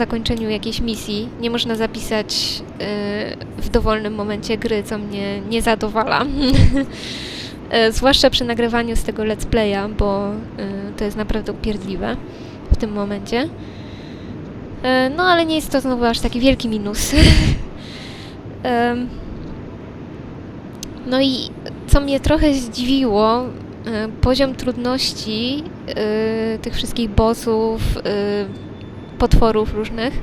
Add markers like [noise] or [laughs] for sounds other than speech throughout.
zakończeniu jakiejś misji nie można zapisać y, w dowolnym momencie gry, co mnie nie zadowala. [laughs] Y, Zwłaszcza przy nagrywaniu z tego let's playa, bo y, to jest naprawdę upierdliwe w tym momencie. No ale nie jest to znowu aż taki wielki minus. [laughs] No i co mnie trochę zdziwiło, poziom trudności tych wszystkich bossów, potworów różnych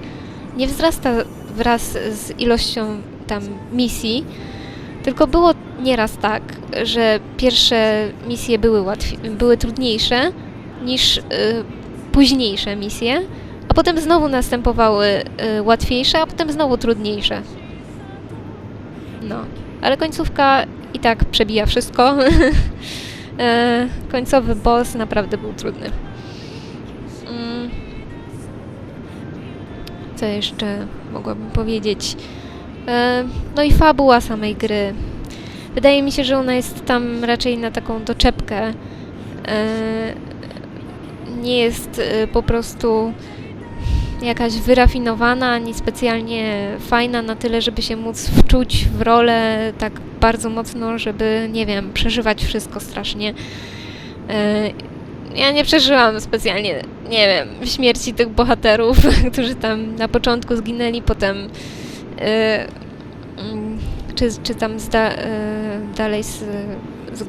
nie wzrasta wraz z ilością tam misji, tylko było nieraz tak, że pierwsze misje były, były trudniejsze niż y, późniejsze misje, a potem znowu następowały y, łatwiejsze, a potem znowu trudniejsze. No, ale końcówka i tak przebija wszystko. [laughs] E, Końcowy boss naprawdę był trudny. Co jeszcze mogłabym powiedzieć? E, No i fabuła samej gry. Wydaje mi się, że ona jest tam raczej na taką doczepkę. E, Nie jest e, po prostu jakaś wyrafinowana, ani specjalnie fajna na tyle, żeby się móc wczuć w rolę tak bardzo mocno, żeby, nie wiem, przeżywać wszystko strasznie. Ja nie przeżyłam specjalnie, nie wiem, śmierci tych bohaterów, [laughs] którzy tam na początku zginęli, potem mm, czy, czy tam zda, e, dalej z, z.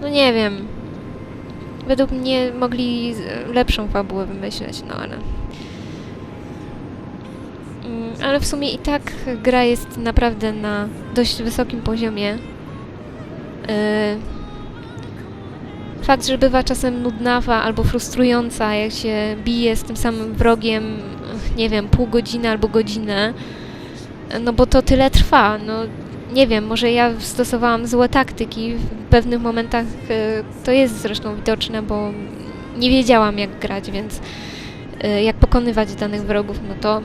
No nie wiem. Według mnie mogli lepszą fabułę wymyśleć, no ale... Mm, Ale w sumie i tak gra jest naprawdę na dość wysokim poziomie. Yy, Fakt, że bywa czasem nudnawa albo frustrująca, jak się bije z tym samym wrogiem, nie wiem, pół godziny albo godzinę, no bo to tyle trwa. No nie wiem, może ja stosowałam złe taktyki w pewnych momentach, e, to jest zresztą widoczne, bo nie wiedziałam jak grać, więc e, jak pokonywać danych wrogów, no to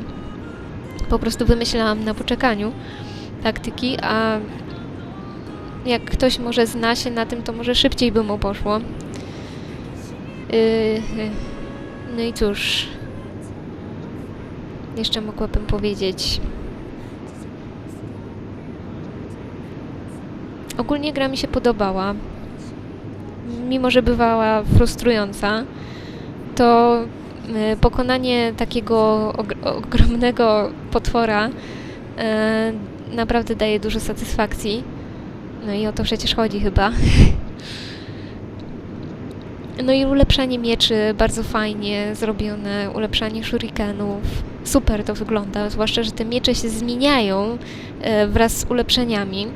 po prostu wymyślałam na poczekaniu taktyki, a jak ktoś może zna się na tym, to może szybciej by mu poszło. Yy, no i cóż, jeszcze mogłabym powiedzieć. Ogólnie gra mi się podobała. Mimo, że bywała frustrująca, to y, pokonanie takiego og- ogromnego potwora y, naprawdę daje dużo satysfakcji. No i o to przecież chodzi chyba. [laughs] No i ulepszanie mieczy bardzo fajnie zrobione, ulepszanie shurikenów. Super to wygląda, zwłaszcza, że te miecze się zmieniają e, wraz z ulepszeniami.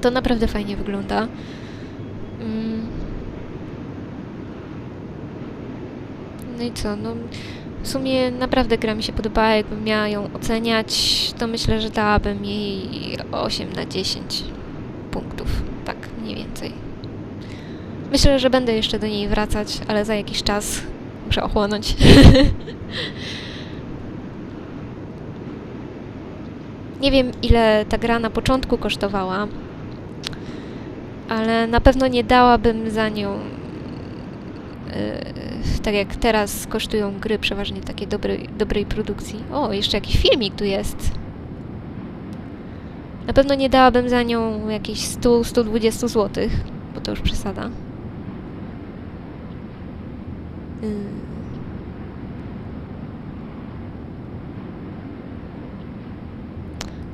To naprawdę fajnie wygląda. Mm. No i co, no w sumie naprawdę gra mi się podobała, jakbym miała ją oceniać, to myślę, że dałabym jej 8 na 10 punktów, tak mniej więcej. Myślę, że będę jeszcze do niej wracać, ale za jakiś czas muszę ochłonąć. [laughs] Nie wiem, ile ta gra na początku kosztowała, ale na pewno nie dałabym za nią tak jak teraz kosztują gry przeważnie takie dobrej, dobrej produkcji. O, jeszcze jakiś filmik tu jest. Na pewno nie dałabym za nią jakieś 100-120 zł, bo to już przesada. Yy.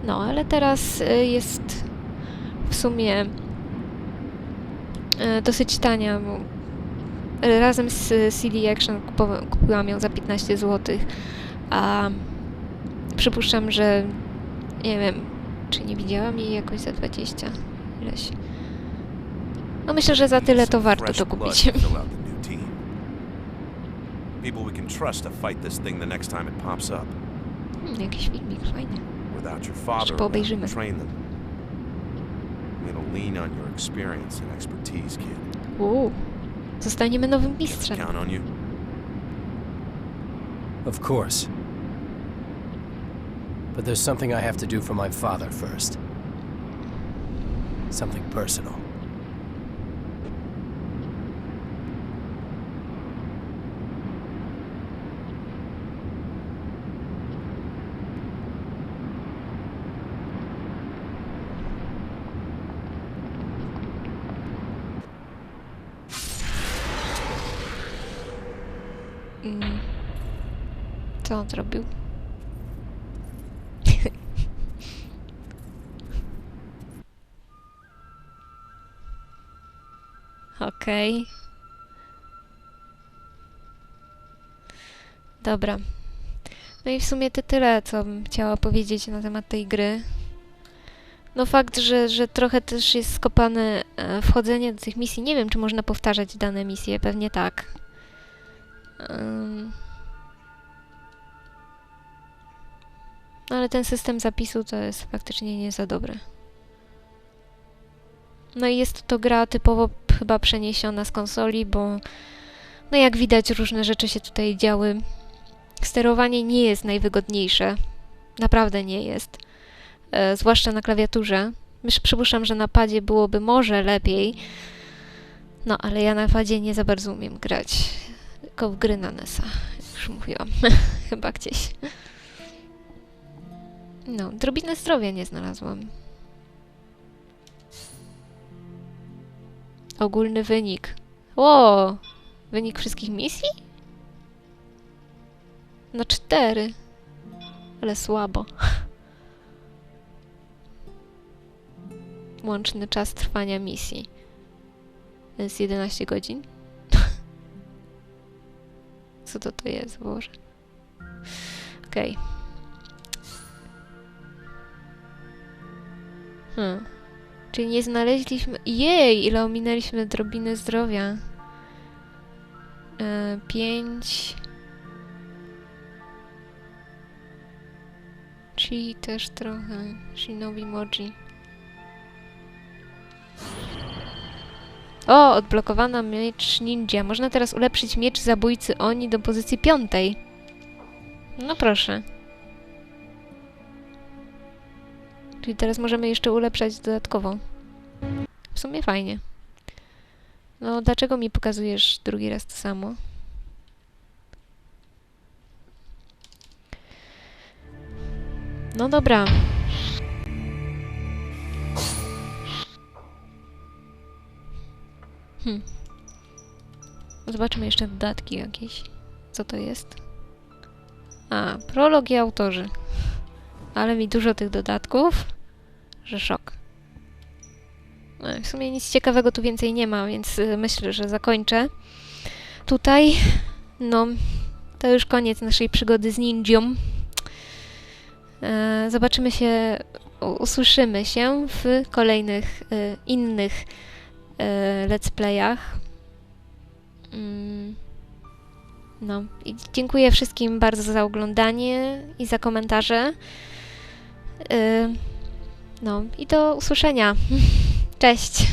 No, ale teraz y, jest w sumie y, dosyć tania, bo razem z CD Action kupowa- kupiłam ją za 15 zł, a przypuszczam, że nie wiem, czy nie widziałam jej jakoś za 20 ileś. No myślę, że za tyle to warto to kupić. [laughs] People we can trust to fight this thing the next time it pops up. Hmm, jakiś filmik, fajnie. Without your father poobejrzymy. train them. I'm gonna lean on your experience and expertise, kid. Uuu, zostaniemy nowym mistrzem. Count on you. Of course. But there's something I have to do for my father first. Something personal. Co on zrobił? Okej. Dobra. No i w sumie to tyle, co bym chciała powiedzieć na temat tej gry. No fakt, że, że trochę też jest skopane e, wchodzenie do tych misji. Nie wiem, czy można powtarzać dane misje, pewnie tak. Ym. No ale ten system zapisu to jest faktycznie nie za dobry. No i jest to gra typowo chyba przeniesiona z konsoli, bo no jak widać różne rzeczy się tutaj działy. Sterowanie nie jest najwygodniejsze. Naprawdę nie jest. E, zwłaszcza na klawiaturze. Myś przypuszczam, że na padzie byłoby może lepiej. No ale ja na padzie nie za bardzo umiem grać. Tylko w gry na NES-a, już mówiłam. [laughs] chyba gdzieś. No, drobinę zdrowia nie znalazłam. Ogólny wynik. Ło! Wynik wszystkich misji? No cztery. Ale słabo. [laughs] Łączny czas trwania misji. To jest 11 godzin. [laughs] Co to to jest, Boże? Okej. Hmm. Czyli nie znaleźliśmy... Jej, ile ominęliśmy drobiny zdrowia. E, pięć... Chi też trochę. Shinobi Moji. O, odblokowana miecz ninja. Można teraz ulepszyć miecz zabójcy Oni do pozycji piątej. No proszę. Czyli teraz możemy jeszcze ulepszać dodatkowo. W sumie fajnie. No, dlaczego mi pokazujesz drugi raz to samo? No dobra. Hm. Zobaczymy jeszcze dodatki jakieś. Co to jest? A, prolog i autorzy. Ale mi dużo tych dodatków, że szok. No, w sumie nic ciekawego tu więcej nie ma, więc y, myślę, że zakończę. Tutaj, no, to już koniec naszej przygody z ninją. E, zobaczymy się, usłyszymy się w kolejnych e, innych e, let's playach. Mm. No i dziękuję wszystkim bardzo za oglądanie i za komentarze. No i do usłyszenia. [laughs] Cześć.